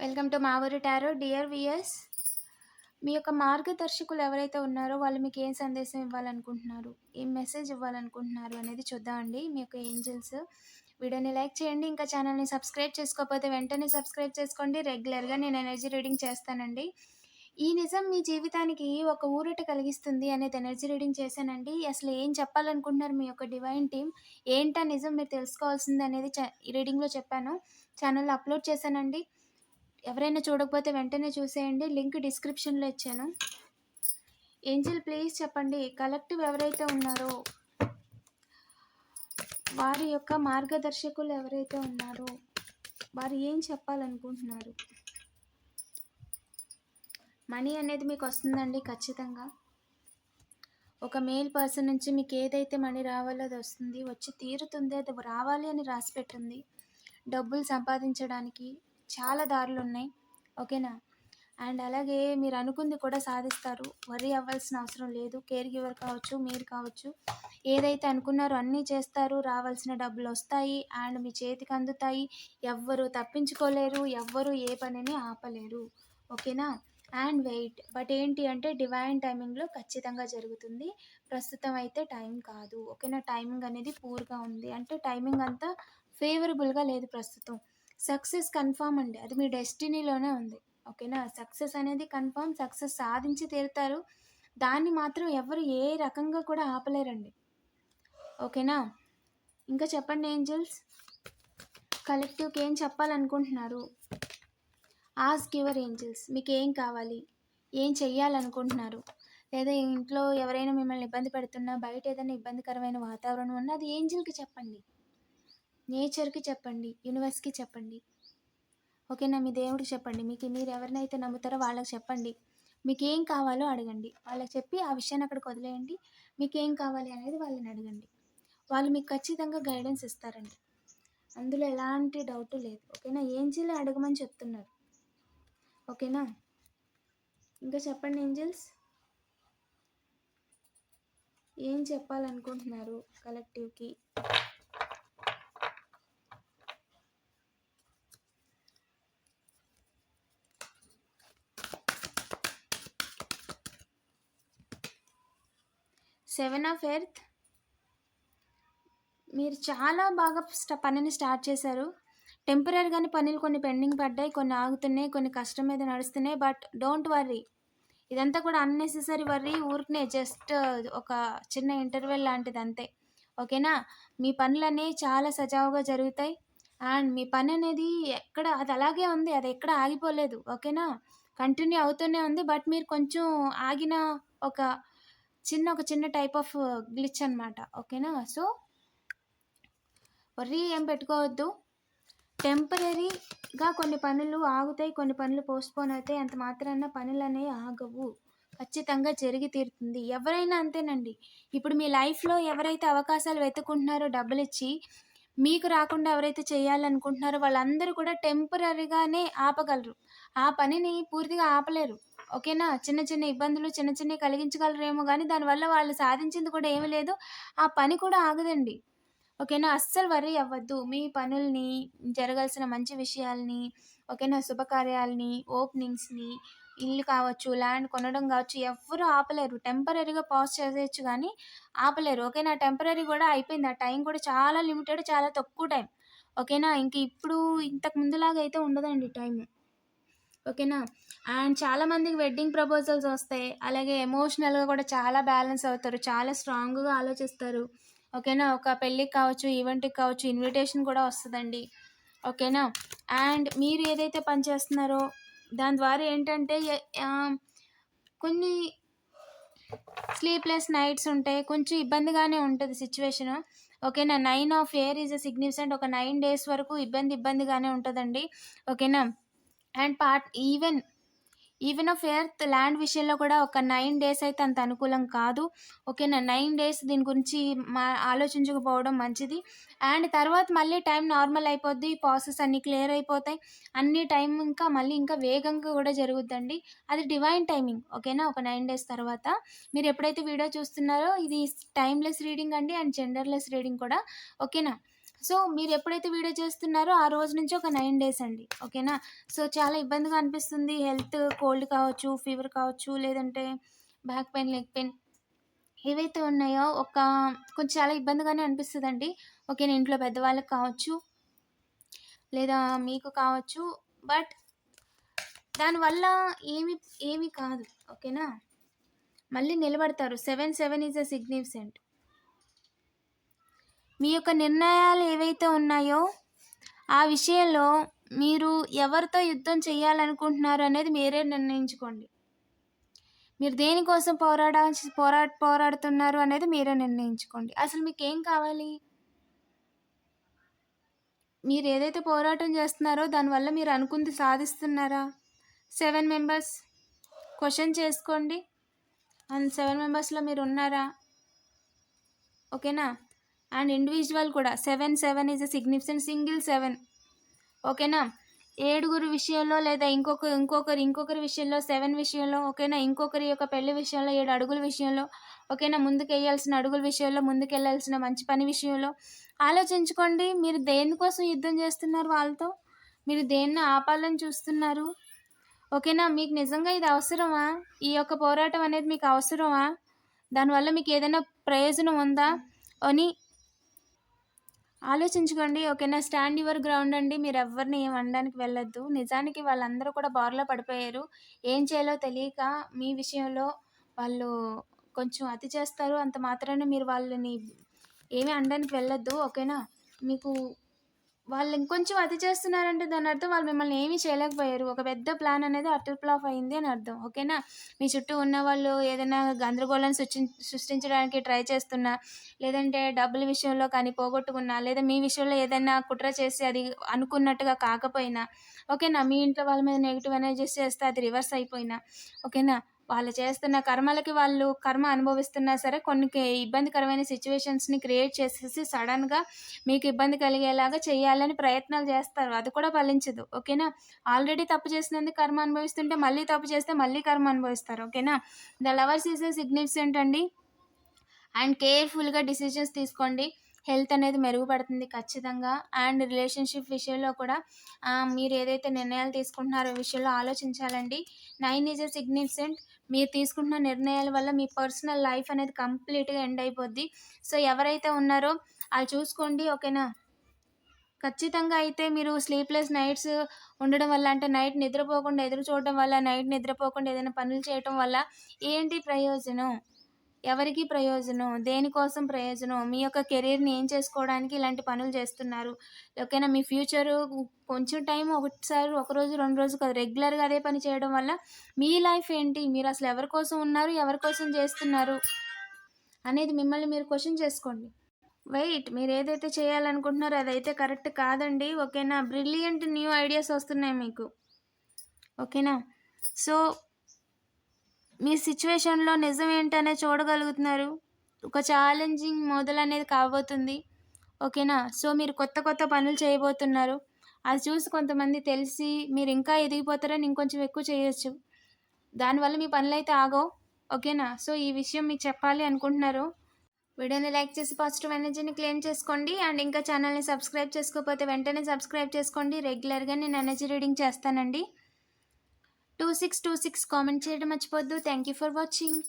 Welcome to మా ఊరి tarot. Dear weirs మీ యొక్క మార్గదర్శకులు ఎవరైతే ఉన్నారో వాళ్ళు మీకు ఏం సందేశం ఇవ్వాలనుకుంటున్నారు ఏం మెసేజ్ ఇవ్వాలనుకుంటున్నారు అనేది చూద్దామండి మీ యొక్క ఏంజల్స్ వీడియోని లైక్ చేయండి. ఇంకా ఛానల్ని సబ్స్క్రైబ్ చేసుకోకపోతే వెంటనే సబ్స్క్రైబ్ చేసుకోండి. రెగ్యులర్గా నేను ఎనర్జీ రీడింగ్ చేస్తానండి. ఈ నిజం మీ జీవితానికి ఒక ఊరట కలిగిస్తుంది అనేది ఎనర్జీ రీడింగ్ చేశానండి. అసలు ఏం చెప్పాలనుకుంటున్నారు మీ యొక్క డివైన్ టీమ్ ఏంటా నిజం మీరు తెలుసుకోవాల్సింది అనేది చ రీడింగ్లో చెప్పాను. ఛానల్లో అప్లోడ్ చేశానండి. ఎవరైనా చూడకపోతే వెంటనే చూసేయండి. లింక్ డిస్క్రిప్షన్లో ఇచ్చాను. ఏంజిల్ ప్లీజ్ చెప్పండి. కలెక్టివ్ ఎవరైతే ఉన్నారో వారి యొక్క మార్గదర్శకులు ఎవరైతే ఉన్నారో వారు ఏం చెప్పాలనుకుంటున్నారు? మనీ అనేది మీకు వస్తుందండి ఖచ్చితంగా. ఒక మేల్ పర్సన్ నుంచి మీకు ఏదైతే మనీ రావాలో అది వస్తుంది. వచ్చి తీరుతుంది అది రావాలి అని రాసి పెట్టింది. డబ్బులు సంపాదించడానికి చాలా దారులు ఉన్నాయి. ఓకేనా? అండ్ అలాగే మీరు అనుకుంది కూడా సాధిస్తారు. వరి అవ్వాల్సిన అవసరం లేదు. కేర్ గివర్ కావచ్చు మీరు కావచ్చు. ఏదైతే అనుకున్నారో అన్నీ చేస్తారు. రావాల్సిన డబ్బులు వస్తాయి. అండ్ మీ చేతికి అందుతాయి. ఎవ్వరు తప్పించుకోలేరు. ఎవ్వరు ఏ పనిని ఆపలేరు. ఓకేనా? And wait. బట్ ఏంటి అంటే డివైన్ టైమింగ్లో ఖచ్చితంగా జరుగుతుంది. ప్రస్తుతం అయితే టైం కాదు. ఓకేనా? టైమింగ్ అనేది పూర్గా ఉంది. అంటే టైమింగ్ అంతా ఫేవరబుల్గా లేదు ప్రస్తుతం. సక్సెస్ కన్ఫామ్ అండి. అది మీ డెస్టినీలోనే ఉంది. ఓకేనా? సక్సెస్ అనేది కన్ఫామ్ సక్సెస్ సాధించి తీరుతారు. దాన్ని మాత్రం ఎవరు ఏ రకంగా కూడా ఆపలేరండి. ఓకేనా? ఇంకా చెప్పండి ఏంజల్స్? కలెక్టివ్కి ఏం చెప్పాలనుకుంటున్నారు? Ask your angels. మీకు ఏం కావాలి? ఏం చెయ్యాలనుకుంటున్నారు? లేదా ఇంట్లో ఎవరైనా మిమ్మల్ని ఇబ్బంది పెడుతున్నా బయట ఏదైనా ఇబ్బందికరమైన వాతావరణం ఉన్నా అది ఏంజిల్కి చెప్పండి. నేచర్కి చెప్పండి యూనివర్స్కి చెప్పండి. ఓకేనా? మీ దేవుడికి చెప్పండి. మీకు మీరు ఎవరినైతే నమ్ముతారో వాళ్ళకి చెప్పండి. మీకు ఏం కావాలో అడగండి. వాళ్ళకి చెప్పి ఆ విషయాన్ని అక్కడికి వదిలేయండి. మీకు ఏం కావాలి అనేది వాళ్ళని అడగండి. వాళ్ళు మీకు ఖచ్చితంగా గైడెన్స్ ఇస్తారండి. అందులో ఎలాంటి డౌట్ లేదు. ఓకేనా? ఏంజిల్ అడగమని చెప్తున్నారు. ఓకేనా? ఇంకా చెప్పండి ఏంజిల్స్. ఏం చెప్పాలనుకుంటున్నారు కలెక్టివ్కి? Seven of earth. మీరు చాలా బాగా పనిని స్టార్ట్ చేశారు. టెంపరీగానే పనులు కొన్ని పెండింగ్ పడ్డాయి కొన్ని ఆగుతున్నాయి కొన్ని కష్టం మీద నడుస్తున్నాయి బట్ డోంట్ వర్రీ. ఇదంతా కూడా అన్నెసెసరీ వర్రీ ఊరికనే జస్ట్ ఒక చిన్న ఇంటర్వెల్ లాంటిది అంతే. ఓకేనా? మీ పనులన్నీ చాలా సజావుగా జరుగుతాయి. అండ్ మీ పని అనేది ఎక్కడ అది అలాగే ఉంది అది ఎక్కడ ఆగిపోలేదు. ఓకేనా? కంటిన్యూ అవుతూనే ఉంది బట్ మీరు కొంచెం ఆగిన ఒక చిన్న ఒక చిన్న టైప్ ఆఫ్ గ్లిచ్ అనమాట ఓకేనా సో వర్రీ ఏం పెట్టుకోవద్దు. టెంపరీగా కొన్ని పనులు ఆగుతాయి కొన్ని పనులు పోస్ట్పోన్ అవుతాయి. అంత మాత్రాన పనులు అనేవి ఆగవు. ఖచ్చితంగా జరిగి తీరుతుంది. ఎవరైనా అంతేనండి. ఇప్పుడు మీ లైఫ్లో ఎవరైతే అవకాశాలు వెతుకుంటున్నారో డబ్బులు ఇచ్చి మీకు రాకుండా ఎవరైతే చేయాలనుకుంటున్నారో వాళ్ళందరూ కూడా టెంపరీగానే ఆపగలరు. ఆ పనిని పూర్తిగా ఆపలేరు. ఓకేనా? చిన్న చిన్న ఇబ్బందులు చిన్న చిన్నవి కలిగించగలరేమో కానీ దానివల్ల వాళ్ళు సాధించింది కూడా ఏమీ లేదు. ఆ పని కూడా ఆగదండి. ఓకేనా? అస్సలు వరి అవ్వద్దు. మీ పనుల్ని జరగాల్సిన మంచి విషయాల్ని ఓకేనా? శుభకార్యాలని ఓపెనింగ్స్ని ఇల్లు కావచ్చు ల్యాండ్ కొనడం కావచ్చు ఎవ్వరూ ఆపలేరు. టెంపరీగా పాజ్ చేసేయచ్చు కానీ ఆపలేరు. ఓకేనా? టెంపరీ కూడా అయిపోయింది. ఆ టైం కూడా చాలా లిమిటెడ్ చాలా తక్కువ టైం. ఓకేనా? ఇంక ఇప్పుడు ఇంతకు ముందులాగా అయితే ఉండదండి టైం ఓకేనా? అండ్ చాలామందికి వెడ్డింగ్ ప్రపోజల్స్ వస్తాయి. అలాగే ఎమోషనల్గా కూడా చాలా బ్యాలెన్స్ అవుతారు. చాలా స్ట్రాంగ్గా ఆలోచిస్తారు. ఓకేనా? ఒక పెళ్ళికి కావచ్చు ఈవెంట్కి కావచ్చు ఇన్విటేషన్ కూడా వస్తుందండి. ఓకేనా? అండ్ మీరు ఏదైతే పని చేస్తున్నారో దాని ద్వారా ఏంటంటే కొన్ని స్లీప్లెస్ నైట్స్ ఉంటాయి. కొంచెం ఇబ్బందిగానే ఉంటుంది సిచ్యువేషను. ఓకేనా? Nine of year is a significant. ఒక నైన్ డేస్ వరకు ఇబ్బంది ఇబ్బందిగానే ఉంటుందండి. ఓకేనా? And part even even of earth land విషయంలో కూడా ఒక నైన్ డేస్ అయితే అంత అనుకూలం కాదు. ఓకేనా? నైన్ డేస్ దీని గురించి మా ఆలోచించకపోవడం మంచిది. అండ్ తర్వాత మళ్ళీ టైం నార్మల్ అయిపోద్ది ప్రాసెస్ అన్నీ క్లియర్ అయిపోతాయి. అన్ని టైం ఇంకా మళ్ళీ ఇంకా వేగంగా కూడా జరుగుద్దండి. అది డివైన్ టైమింగ్ ఓకేనా? ఒక నైన్ డేస్ తర్వాత. మీరు ఎప్పుడైతే వీడియో చూస్తున్నారో ఇది టైమ్లెస్ రీడింగ్ అండి అండ్ జెండర్లెస్ రీడింగ్ కూడా ఓకేనా? సో మీరు ఎప్పుడైతే వీడియో చేస్తున్నారో ఆ రోజు నుంచి ఒక నైన్ డేస్ అండి ఓకేనా? సో చాలా ఇబ్బందిగా అనిపిస్తుంది. హెల్త్ కోల్డ్ కావచ్చు ఫీవర్ కావచ్చు లేదంటే బ్యాక్ పెయిన్ లెగ్ పెయిన్ ఏవైతే ఉన్నాయో ఒక కొంచెం చాలా ఇబ్బందిగానే అనిపిస్తుందండి. ఓకేనా ఇంట్లో పెద్దవాళ్ళకి కావచ్చు లేదా మీకు కావచ్చు బట్ దానివల్ల ఏమి ఏమి కాదు ఓకేనా? మళ్ళీ నిలబడతారు. Seven seven is a significant. మీ యొక్క నిర్ణయాలు ఏవైతే ఉన్నాయో ఆ విషయంలో మీరు ఎవరితో యుద్ధం చేయాలనుకుంటున్నారు అనేది మీరే నిర్ణయించుకోండి. మీరు దేనికోసం పోరాడా పోరా పోరాడుతున్నారు అనేది మీరే నిర్ణయించుకోండి. అసలు మీకు ఏం కావాలి? మీరు ఏదైతే పోరాటం చేస్తున్నారో దానివల్ల మీరు అనుకుంది సాధిస్తున్నారా? సెవెన్ మెంబర్స్ క్వశ్చన్ చేసుకోండి. అండ్ సెవెన్ మెంబర్స్లో మీరు ఉన్నారా? ఓకేనా? అండ్ ఇండివిజువల్ కూడా. Seven seven is a significant single seven ఓకేనా? ఏడుగురు విషయంలో లేదా ఇంకొక ఇంకొకరు ఇంకొకరి విషయంలో సెవెన్ విషయంలో ఓకేనా? ఇంకొకరి యొక్క పెళ్ళి విషయంలో ఏడు అడుగుల విషయంలో ఓకేనా? ముందుకు వేయాల్సిన అడుగుల విషయంలో ముందుకు వెళ్ళాల్సిన మంచి పని విషయంలో. ఆలోచించుకోండి మీరు దేనికోసం యుద్ధం చేస్తున్నారు వాళ్ళతో? మీరు దేన్ని ఆపాలని చూస్తున్నారు? ఓకేనా? మీకు నిజంగా ఇది అవసరమా? ఈ యొక్క పోరాటం అనేది మీకు అవసరమా? దానివల్ల మీకు ఏదైనా ప్రయోజనం ఉందా? అని ఆలోచించుకోండి. ఓకేనా? స్టాండ్ యువర్ గ్రౌండ్ అండి. మీరు ఎవరిని ఏం అనడానికి వెళ్ళొద్దు. నిజానికి వాళ్ళందరూ కూడా బార్లో పడిపోయారు. ఏం చేయాలో తెలియక మీ విషయంలో వాళ్ళు కొంచెం అతి చేస్తారు. అంత మాత్రాన మీరు వాళ్ళని ఏమీ అనడానికి వెళ్ళొద్దు. ఓకేనా? మీకు వాళ్ళు ఇంకొంచెం అతి చేస్తున్నారంటే దాని అర్థం వాళ్ళు మిమ్మల్ని ఏమీ చేయలేకపోయారు. ఒక పెద్ద ప్లాన్ అనేది అటర్ ఫ్లాప్ అయింది అని అర్థం. ఓకేనా? మీ చుట్టూ ఉన్న వాళ్ళు ఏదైనా గందరగోళాన్ని సృష్టి సృష్టించడానికి ట్రై చేస్తున్నా లేదంటే డబ్బుల విషయంలో కానీ పోగొట్టుకున్నా లేదా మీ విషయంలో ఏదైనా కుట్ర చేసి అది అనుకున్నట్టుగా కాకపోయినా ఓకేనా? మీ ఇంట్లో వాళ్ళ మీద నెగిటివ్ ఎనర్జీస్ చేస్తే అది రివర్స్ అయిపోయినా ఓకేనా? వాళ్ళు చేస్తున్న కర్మలకి వాళ్ళు కర్మ అనుభవిస్తున్నా సరే కొన్ని కే- ఇబ్బందికరమైన సిచ్యువేషన్స్ని క్రియేట్ చేసేసి సడన్గా మీకు ఇబ్బంది కలిగేలాగా చేయాలని ప్రయత్నాలు చేస్తారు. అది కూడా ఫలించదు. ఓకేనా? ఆల్రెడీ తప్పు చేసినందుకు కర్మ అనుభవిస్తుంటే మళ్ళీ తప్పు చేస్తే మళ్ళీ కర్మ అనుభవిస్తారు. ఓకేనా? The lovers is a significant అండి. అండ్ కేర్ఫుల్గా డిసిషన్స్ తీసుకోండి. హెల్త్ అనేది మెరుగుపడుతుంది ఖచ్చితంగా. అండ్ రిలేషన్షిప్ విషయంలో కూడా మీరు ఏదైతే నిర్ణయాలు తీసుకుంటున్నారో విషయంలో ఆలోచించాలండి. Nine is a significant. మీరు తీసుకుంటున్న నిర్ణయాల వల్ల మీ పర్సనల్ లైఫ్ అనేది కంప్లీట్గా ఎండ్ అయిపోద్ది. సో ఎవరైతే ఉన్నారో అది చూసుకోండి ఓకేనా? ఖచ్చితంగా అయితే మీరు స్లీప్లెస్ నైట్స్ ఉండడం వల్ల అంటే నైట్ నిద్రపోకుండా ఎదురు చూడడం వల్ల నైట్ నిద్రపోకుండా ఏదైనా పనులు చేయటం వల్ల ఏంటి ప్రయోజనం? ఎవరికి ప్రయోజనం దేనికోసం ప్రయోజనం? మీ యొక్క కెరీర్ని ఏం చేసుకోవడానికి ఇలాంటి పనులు చేస్తున్నారు? ఓకేనా మీ ఫ్యూచరు కొంచెం టైం ఒకసారి ఒక రోజు రెండు రోజు కాదు రెగ్యులర్గా అదే పని చేయడం వల్ల మీ లైఫ్ ఏంటి? మీరు అసలు ఎవరి కోసం ఉన్నారు? ఎవరి కోసం చేస్తున్నారు? అనేది మిమ్మల్ని మీరు క్వశ్చన్ చేసుకోండి. వెయిట్ మీరు ఏదైతే చేయాలనుకుంటున్నారో అదైతే కరెక్ట్ కాదండి. ఓకేనా బ్రిలియంట్ న్యూ ఐడియాస్ వస్తున్నాయి మీకు. ఓకేనా సో మీ సిచ్యువేషన్లో నిజం ఏంటనే చూడగలుగుతున్నారు? ఒక ఛాలెంజింగ్ మొదలు అనేది కాబోతుంది. ఓకేనా? సో మీరు కొత్త కొత్త పనులు చేయబోతున్నారు. అది చూసి కొంతమంది తెలిసి మీరు ఇంకా ఎదిగిపోతారని ఇంకొంచెం ఎక్కువ చేయొచ్చు. దానివల్ల మీ పనులు అయితే ఆగవు. ఓకేనా? సో ఈ విషయం మీకు చెప్పాలి అనుకుంటున్నారు. వీడియోని లైక్ చేసి పాజిటివ్ ఎనర్జీని క్లెయిమ్ చేసుకోండి. అండ్ ఇంకా ఛానల్ని సబ్స్క్రైబ్ చేసుకోకపోతే వెంటనే సబ్స్క్రైబ్ చేసుకోండి. రెగ్యులర్గా నేను ఎనర్జీ రీడింగ్ చేస్తానండి. Two six two six comment చేయడం మర్చిపోద్దు థ్యాంక్ యూ ఫర్ వాచింగ్